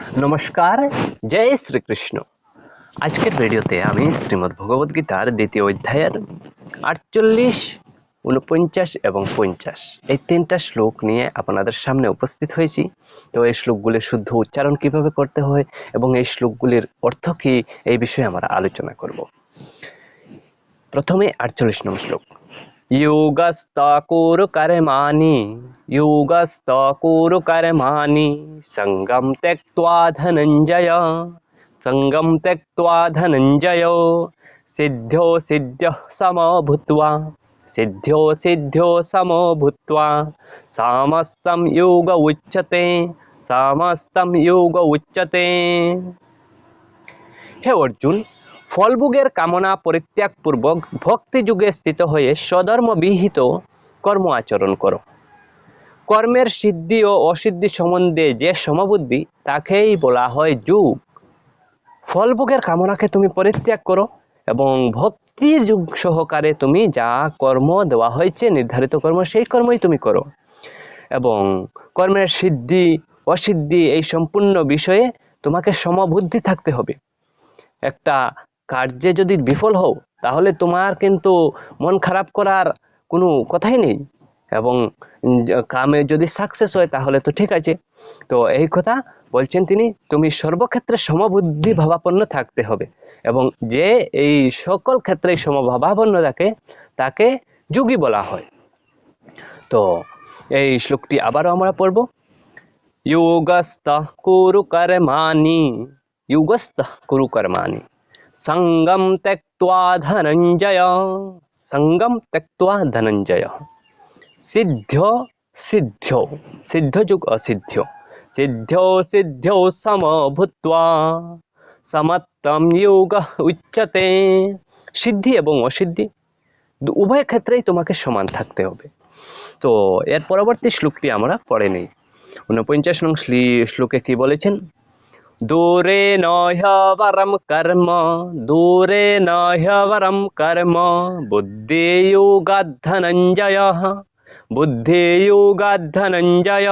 নমস্কার, জয় শ্রীকৃষ্ণ। আজকের ভিডিওতে আমি শ্রীমদ্ ভগবদ গীতার দ্বিতীয় অধ্যায়ের আটচল্লিশ উনপঞ্চাশ এবং পঞ্চাশ এই তিনটা শ্লোক নিয়ে আপনাদের সামনে উপস্থিত হয়েছি। তো এই শ্লোকগুলির শুদ্ধ উচ্চারণ কীভাবে করতে হয় এবং এই শ্লোকগুলির অর্থ কি এই বিষয়ে আমরা আলোচনা করব। প্রথমে আটচল্লিশ নম্বর শ্লোক। योगस्ताकुर कर्माणि योगस्ताकुर कर्माणि संगम त्यक्त्वा धनंजय संगम त्यक्त्वा धनंजय सिद्ध्यो सिद्ध्य समो भूत्वा सिद्ध्यो सिद्ध्यो समो भूत्वा सामस्तम योग उच्यते सामस्तम योग उच्यते। हे अर्जुन ফলভোগের কামনা পরিত্যাগপূর্বক ভক্তিযুগে স্থিত হয়ে স্বধর্মবিহিত কর্ম আচরণ করো। কর্মের সিদ্ধি ও অসিদ্ধি সম্বন্ধে যে সমবুদ্ধি, তাকেই বলা হয় যুগ। ফলভোগের কামনাকে তুমি পরিত্যাগ করো এবং ভক্তি যুগ সহকারে তুমি যা কর্ম দেওয়া হয়েছে, নির্ধারিত কর্ম, সেই কর্মই তুমি করো। এবং কর্মের সিদ্ধি, অসিদ্ধি এই সম্পূর্ণ বিষয়ে তোমাকে সমবুদ্ধি থাকতে হবে। একটা কার্যে যদি বিফল হও, তাহলে তোমার কিন্তু মন খারাপ করার কোনো কথাই নেই। এবং কামে যদি সাকসেস হয়, তাহলে তো ঠিক আছে। তো এই কথা বলছেন তিনি, তুমি সর্বক্ষেত্রে সমবুদ্ধি ভাবাপন্ন থাকতে হবে। এবং যে এই সকল ক্ষেত্রে সমভাবাপন্ন থাকে, তাকে যোগী বলা হয়। তো এই শ্লোকটি আবারও আমরা পড়ব। ইউগস্ত কুরু কর্মানি ইউগস্ত কুরু কর্মানি সঙ্গম ত্যক্তা ধনঞ্জয় সঙ্গম ত্যক্তা ধনঞ্জয় সিদ্ধ সিদ্ধ সিদ্ধ যুগ অসিদ্ধ সিদ্ধ সিদ্ধ সমভূত ভূত্বা সমত্তম যোগ উচ্চতে সিদ্ধি এবং অসিদ্ধি উভয় ক্ষেত্রেই তোমাকে সমান থাকতে হবে। তো এর পরবর্তী শ্লোকটি আমরা পড়ে নিই। ঊনপঞ্চাশ নং শ্লোকে কি বলেছেন? দূরে নহ্যবরম কর্ম দূরে নহ্যবরম কর্ম বুদ্ধিযোগাধনঞ্জয় বুদ্ধিযোগাধনঞ্জয়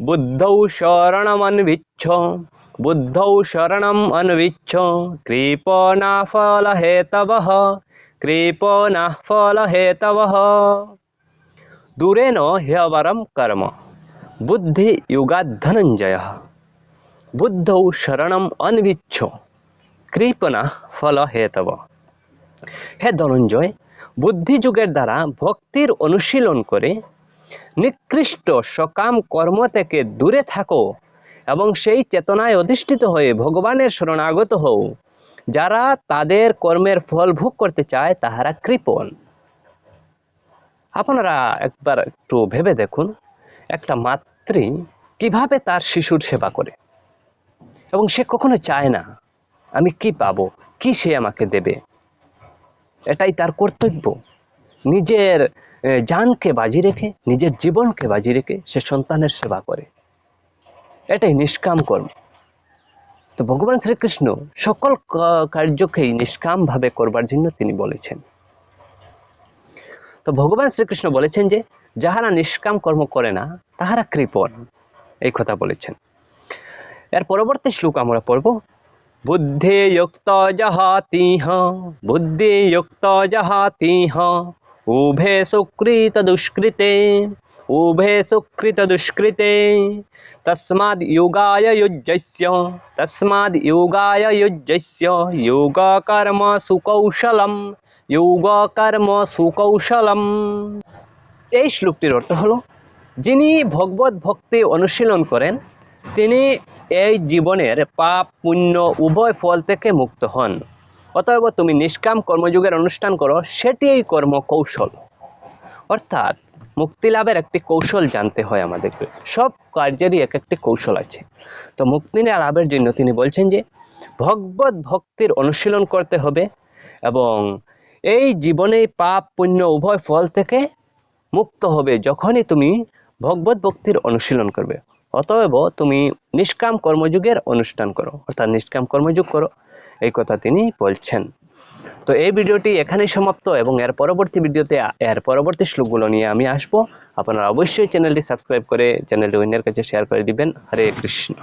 বুদ্ধৌ শরণমন্বিচ্ছ বুদ্ধৌ শরণম অন্বিচ্ছ কৃপণা ফলহেতবः কৃপণা ফলহেতবः দূরেন হ্যবরম কর্ম বুদ্ধি যুগাধনঞ্জয় বুদ্ধৌ শরণম অন্বিচ্ছ কৃপণা ফল হেতব হে ধনঞ্জয়, বুদ্ধিযুগের দ্বারা ভক্তির অনুশীলন করে নিকৃষ্ট সকাম কর্ম থেকে দূরে থাকো এবং সেই চেতনায় অধিষ্ঠিত হয়ে ভগবানের শরণাগত হও। যারা তাদের কর্মের ফল ভোগ করতে চায়, তাহারা কৃপণ। আপনারা একবার একটু ভেবে দেখুন, একটা মাতৃ কীভাবে তার শিশুর সেবা করে। এবং সে কখনো চায় না। আমি কি পাবো? কি সে আমাকে দেবে? এটাই তার কর্তব্য। নিজের জানকে বাজি রেখে, নিজের জীবনকে বাজি রেখে সে সন্তানের সেবা করে। এটাই নিষ্কাম কর্ম। তো ভগবান শ্রীকৃষ্ণ সকল কার্যকেই নিষ্কাম ভাবে করবার জন্য তিনি বলেছেন। তো ভগবান শ্রীকৃষ্ণ বলেছেন যে, যাহারা নিষ্কাম কর্ম করে না, তাহারা কৃপণ। এই কথা বলেছেন। এর পরবর্তী শ্লোক আমরা পড়ব। বুদ্ধিযুক্ত জহাতিহ বুদ্ধিযুক্ত জহাতিহ উভে সুকৃত দুষ্কৃতে, উভে সুকৃত দুষ্কৃতে। তস্মাদ যোগায় যুজ্যস্য তস্মাদ যোগায় যুজ্যস্য যোগ কর্ম সুকৌশলম যোগ কর্ম সুকৌশলম। এই শ্লোকটির অর্থ হলো, যিনি ভগবত ভক্তি অনুশীলন করেন, তিনি এই জীবনের পাপ, পুণ্য, উভয় ফল থেকে মুক্ত হন। অতএব তুমি নিষ্কাম কর্মযুগের অনুষ্ঠান করো সেটি এই কর্ম কৌশল অর্থাৎ মুক্তি লাভের একটি কৌশল জানতে হয় আমাদেরকে। সব কার্যেরই এক একটি কৌশল আছে। তো মুক্তি লাভের জন্য তিনি বলছেন যে, ভগবত ভক্তির অনুশীলন করতে হবে এবং এই জীবনে পাপ, পুণ্য, উভয় ফল থেকে মুক্ত হবে, যখনই তুমি ভগবত ভক্তির অনুশীলন করবে। অতএব তুমি নিষ্কাম কর্মযুগের অনুষ্ঠান করো, অর্থাৎ নিষ্কাম কর্মযুগ করো, এই কথা তিনি বলছেন। তো এই ভিডিওটি এখানেই সমাপ্ত এবং এর পরবর্তী ভিডিওতে, এর পরবর্তী শ্লোকগুলো নিয়ে আমি আসব। আপনারা অবশ্যই চ্যানেলটি সাবস্ক্রাইব করে চ্যানেলটি অন্যের কাছে শেয়ার করে দিবেন। হরে কৃষ্ণ।